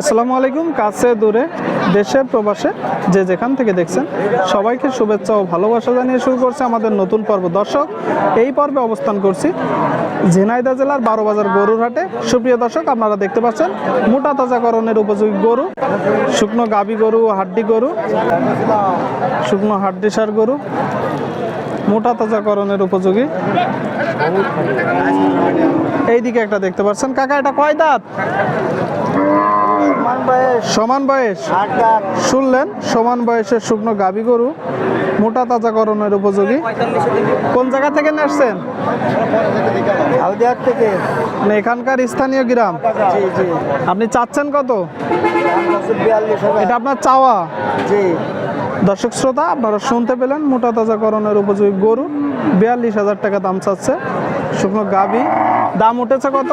আসসালামু আলাইকুম, কাছে দূরে, দেশে, প্রবাসে, যে যেখান থেকে দেখছেন, সবাইকে শুভেচ্ছা ও ভালোবাসা জানিয়ে শুরু করছে আমাদের নতুন পর্ব। দর্শক, এই পর্বে অবস্থান করছি ঝিনাইদহ জেলার বারো বাজার গরুর হাটে। সুপ্রিয় দর্শক, আপনারা দেখতে পাচ্ছেন, মোটা তাজাকরণের উপযোগী গরু, শুকনো গাবি গরু হাড্ডি গরু, শুকনো হাড্ডি সার গরু, মোটা তাজাকরণের উপযোগী। এইদিকে একটা দেখতে পাচ্ছেন, কাকা, এটা কয় দাঁত? সমান বয়স। শুনলেন সমান বয়সের শুকনো গাবি গরু মোটা তাজাকরণের উপযোগী। কোন জায়গা থেকে নিয়ে আসছেন? হালদিয়ার থেকে। মানে এখানকার স্থানীয় গ্রাম। জি জি। আপনি চাচ্ছেন কত? এটা আপনার চাওয়া? জি। দর্শক শ্রোতা আপনারা শুনতে পেলেন মোটা তাজাকরণের উপযোগী গরু বিয়াল্লিশ হাজার টাকা দাম চাচ্ছে। শুকনো গাবি দাম উঠেছে কত?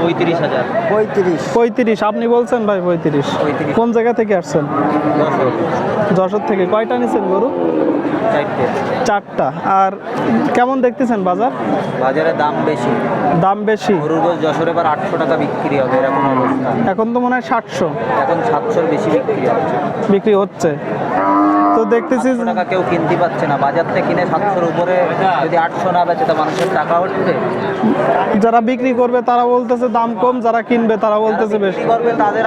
পঁয়ত্রিশ হাজার। পঁয়ত্রিশ। পঁয়ত্রিশ আপনি বলছেন ভাই পঁয়ত্রিশ। 35 কোন জায়গা থেকে আসছেন? যশোর। থেকে। কয়টা নিছেন গরু? চারটা। আর কেমন দেখতেছেন বাজার? বাজারে দাম বেশি। দাম বেশি। গরুর গোস যশোর এবার আটশো টাকা বিক্রি হবে এরকম অবস্থা। এখন তো মনে হয় সাতশো। এখন সাতশোর বেশি বিক্রি হচ্ছে। বিক্রি হচ্ছে। তো দেখতেছি সাতশো টাকা কেউ কিনতে পারছে না। বাজার থেকে কিনে সাতশোর উপরে যদি আটশো না বেচে তা মানুষের টাকা উঠবে যারা বিক্রি করবে তারা বলতেছে দাম কম যারা কিনবে তারা বলতেছে বেশি। করবে তাদের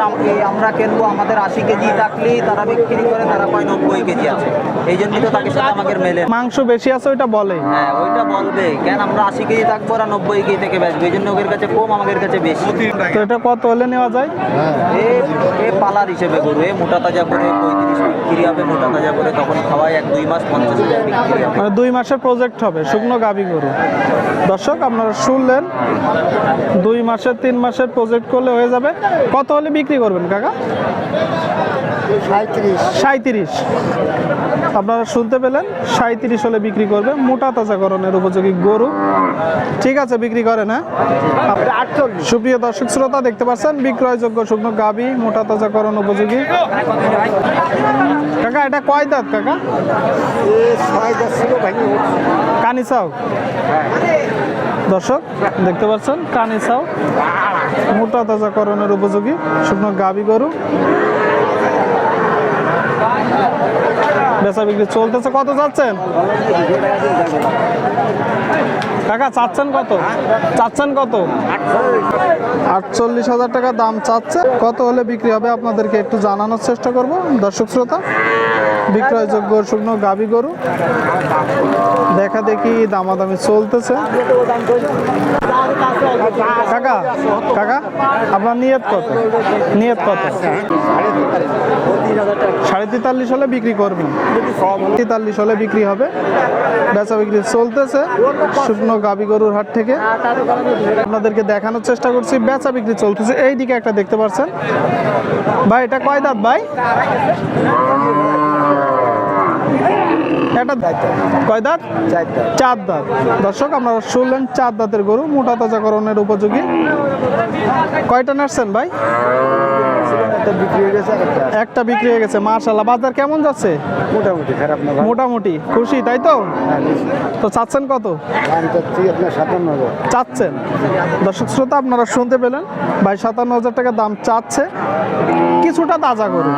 আমরা কিনবো আমাদের আশি কেজি থাকলেই তারা বিক্রি করে তারা কয় নব্বই কেজি আছে। এই জন্যই তো তাকে সাথে আমাদের মেলে। মাংস বেশি আছে ওইটা বলে। হ্যাঁ ওইটা বলবে। কেন আমরা আশি কেজি থাকব ওরা নব্বই কেজি থেকে বেচবে? এই জন্য ওদের কাছে কম আমাদের কাছে বেশি। তো এটা কত হলে নেওয়া যায়? এ এ পালার হিসেবে গরু এ মোটা তাজা করে পঁয়ত্রিশ বিক্রি হবে মোটা তাজা করে তখন খাওয়াই এক দুই মাস পঞ্চাশ হাজার বিক্রি হবে মানে দুই মাসের প্রজেক্ট হবে শুকনো গাবি গরু। দর্শক আপনারা শুনলেন দুই মাসের তিন মাসের প্রজেক্ট করলে হয়ে যাবে। কত হলে বিক্রি করবেন কাকা? সাঁত্রিশ। সাঁত্রিশ। আপনারা শুনতে পেলেন সাঁত্রিশ হলে বিক্রি করবে মোটা তাজাকরণের উপযোগী গরু। ঠিক আছে, বিক্রি হ্যাঁ আটচল্লিশ সুপ্রিয় দর্শক শ্রোতা, দেখতে পাচ্ছেন, বিক্রয়যোগ্য শুকনো গাবি, মোটা তাজাকরণ উপযোগী। কাকা, এটা কয় দাঁত, কাকা? কানি। কানিসাও দর্শক, দেখতে পাচ্ছেন কানিসাও মোটা তাজাকরণের উপযোগী শুকনো গাবি গরু। বেচা বিক্রি চলতেছে, কত চাচ্ছেন? কাকা, চাচ্ছেন কত? চাচ্ছেন কত? আটচল্লিশ হাজার টাকা দাম চাচ্ছে। কত হলে বিক্রি হবে আপনাদেরকে একটু জানানোর চেষ্টা করব। দর্শক শ্রোতা, বিক্রয়যোগ্য শুকনো গাবি গরু। দেখা দেখি দামাদামি চলতেছে। কাকা কাকা, আপনার নিয়ত কত? নিয়ত কত? সাড়ে তেতাল্লিশ হলে বিক্রি করবেন তেতাল্লিশ হলে বিক্রি হবে। বেচা বিক্রি চলতেছে, শুকনো গাবি গরুর হাট থেকে। আপনাদেরকে দেখানোর চেষ্টা করছি, বেচা বিক্রি চলতেছে। এই দিকে একটা দেখতে পাচ্ছেন। ভাই, এটা কয় দাঁত ভাই? এটা কয় দাঁত? চার দাঁত। দর্শক আপনারা শুনলেন চার দাঁতের গরু মোটা তাজাকরণের উপযোগী। কয়টা নার্সেন ভাই? একটা বিক্রি হয়ে গেছে একটা একটা বিক্রি হয়ে গেছে মার্শাল্লাহ বাজার কেমন যাচ্ছে? মোটামুটি খারাপ না মোটামুটি। খুশি তাই তো? হ্যাঁ, তো চাচ্ছেন কত? চাচ্ছেন? দর্শক শ্রোতা আপনারা শুনতে পেলেন। ভাই সাতান্ন হাজার টাকা দাম চাচ্ছে। কিছুটা তাজা করুন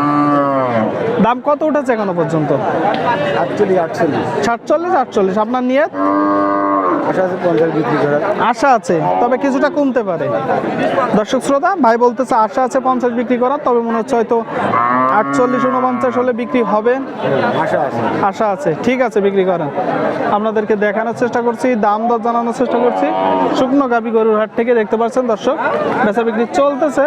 দাম কত উঠেছে এখনও পর্যন্ত? আটচল্লিশ আটচল্লিশ। সাতচল্লিশ আটচল্লিশ। আপনার নিয়ে আশা আছে পঞ্চাশ বিক্রি করার আশা আছে তবে কিছুটা কমতে পারে। দর্শক শ্রোতা ভাই বলতেছে আশা আছে পঞ্চাশ বিক্রি করার তবে মনে হচ্ছে হয়তো আটচল্লিশ উনপঞ্চাশ হলে বিক্রি হবে। আশা আছে। আশা আছে ঠিক আছে বিক্রি করেন। আপনাদেরকে দেখানোর চেষ্টা করছি দাম দর জানানোর চেষ্টা করছি। শুকনো গাবি গরুর হাট থেকে দেখতে পাচ্ছেন দর্শক বেচা বিক্রি চলতেছে।